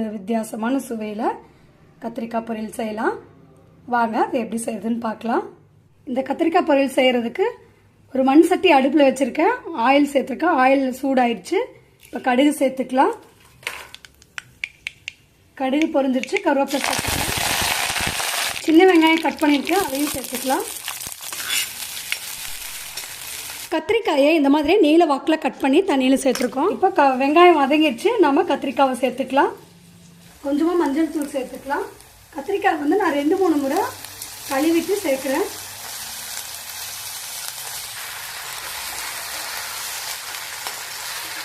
வித்தியாசமான சுவையில் கத்திரிக்காய் பொரியல் செய்யலாம். வாங்க அது எப்படி செய்யறதுன்னு பார்க்கலாம். இந்த கத்திரிக்காய் பொரியல் செய்கிறதுக்கு ஒரு மண் சட்டி அடுப்பில் வச்சுருக்கேன். ஆயில் சேர்த்துருக்கேன். ஆயில் சூடாயிடுச்சு இப்போ கடுகு சேர்த்துக்கலாம். கடுகு பொரிஞ்சிருச்சு. கருவேப்பிலை சேர்த்துக்கலாம். சின்ன வெங்காயம் கட் பண்ணியிருக்கேன். அதையும் சேர்த்துக்கலாம். கத்திரிக்காயை இந்த மாதிரி நீல வாக்கில் கட் பண்ணி தண்ணியில் சேர்த்துருக்கோம். இப்போ க வெங்காயம் வதங்கிடுச்சு நம்ம கத்திரிக்காவை சேர்த்துக்கலாம். கொஞ்சமாக மஞ்சள் தூள் சேர்த்துக்கலாம். கத்திரிக்காய் வந்து நான் ரெண்டு மூணு முறை கழுவிட்டு சேர்க்குறேன்.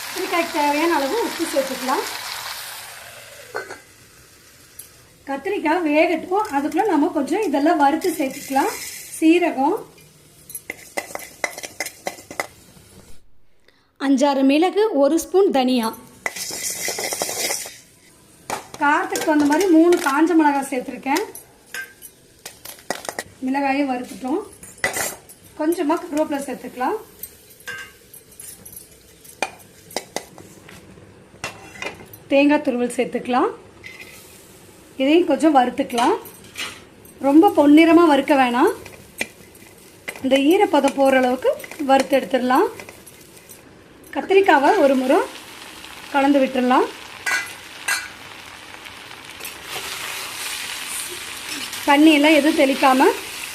கத்திரிக்காய்க்கு தேவையான அளவு உப்பு சேர்த்துக்கலாம். கத்திரிக்காய் வேகட்டும். அதுக்குள்ளே நம்ம கொஞ்சம் இதெல்லாம் வறுத்து சேர்த்துக்கலாம். சீரகம். அஞ்சாறு மிளகு ஒரு ஸ்பூன் தனியா. காரத்துக்கு தகுந்த மாதிரி மூணு காஞ்ச மிளகாய் சேர்த்துருக்கேன். மிளகாயும் வறுத்துட்டோம். கொஞ்சமாக கருவேப்பிலை சேர்த்துக்கலாம். தேங்காய் துருவல் சேர்த்துக்கலாம். இதையும் கொஞ்சம் வறுத்துக்கலாம். ரொம்ப பொன்னிறமாக வறுக்க வேணாம். இந்த ஈரப்பதம் போகிற அளவுக்கு வறுத்து எடுத்துடலாம். கத்திரிக்காவை ஒரு முறை கலந்து விட்டுடலாம். தண்ணியெல்லாம் எதுவும் தெளிக்காமல்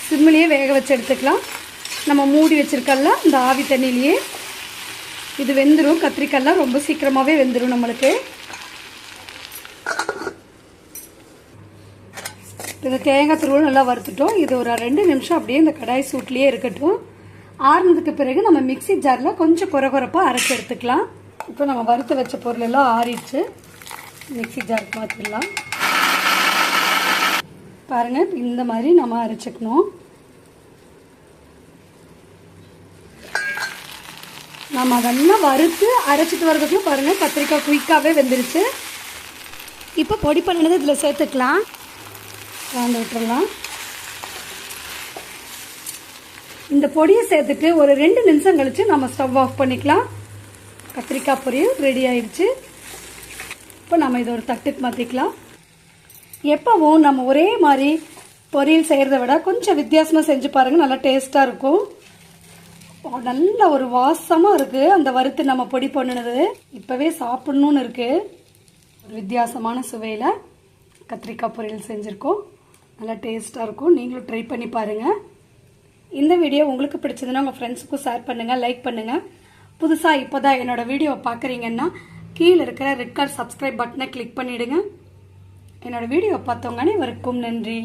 சிம்மிலேயே வேக வச்சு எடுத்துக்கலாம். நம்ம மூடி வச்சுருக்கல இந்த ஆவி தண்ணியிலேயே. இது வெந்துடும் கத்திரிக்காய்லாம் ரொம்ப சீக்கிரமாகவே வெந்துடும் நம்மளுக்கு. இந்த தேங்காய் துருவல் நல்லா வறுத்துட்டோம். இது ஒரு ரெண்டு நிமிஷம் அப்படியே இந்த கடாய் சூட்லேயே இருக்கட்டும். ஆறுனதுக்கு பிறகு நம்ம மிக்ஸி ஜாரில் கொஞ்சம் குறை குறைப்பாக அரைச்சி எடுத்துக்கலாம். இப்போ நம்ம வறுத்து வச்ச பொருள் எல்லாம் ஆறிடுச்சு. மிக்ஸி ஜாருக்கு மாற்றிடலாம் பாருங்கள் இந்த மாதிரி நம்ம அரைச்சிக்கணும். நம்ம அதெல்லாம் வறுத்து அரைச்சிட்டு வர்றதுக்குள்ள பாருங்கள் கத்திரிக்காய் குயிக்காகவே வெந்துருச்சு. இப்போ பொடி பண்ணினது இதில் சேர்த்துக்கலாம். கலந்து விட்டுடலாம் இந்த பொடியை சேர்த்துட்டு ஒரு ரெண்டு நிமிஷம் கழித்து நம்ம ஸ்டவ் ஆஃப் பண்ணிக்கலாம். கத்திரிக்காய் பொரியல் ரெடி ஆயிடுச்சு. இப்போ நம்ம இதை ஒரு தட்டுக்கு மாற்றிக்கலாம் எப்போவும் நம்ம ஒரே மாதிரி பொரியல் செய்கிறத விட கொஞ்சம் வித்தியாசமாக செஞ்சு பாருங்கள் நல்லா டேஸ்ட்டாக இருக்கும். நல்ல ஒரு வாசமாக இருக்குது அந்த வறுத்து நம்ம பொடி பண்ணினது. இப்போவே சாப்பிட்ணுன்னு இருக்குது ஒரு வித்தியாசமான சுவையில் கத்திரிக்காய் பொரியல் செஞ்சுருக்கோம். நல்லா டேஸ்ட்டாக இருக்கும். நீங்களும் ட்ரை பண்ணி பாருங்கள் இந்த வீடியோ உங்களுக்கு பிடிச்சதுன்னா உங்கள் ஃப்ரெண்ட்ஸுக்கும் ஷேர் பண்ணுங்கள் லைக் பண்ணுங்கள் புதுசாக இப்போ தான் என்னோடய வீடியோவை பார்க்குறீங்கன்னா கீழே இருக்கிற ரெட் கலர் சப்ஸ்கிரைப் பட்டனை கிளிக் பண்ணிவிடுங்க என்னோடய வீடியோ பார்த்தவங்க அனைவருக்கும் நன்றி.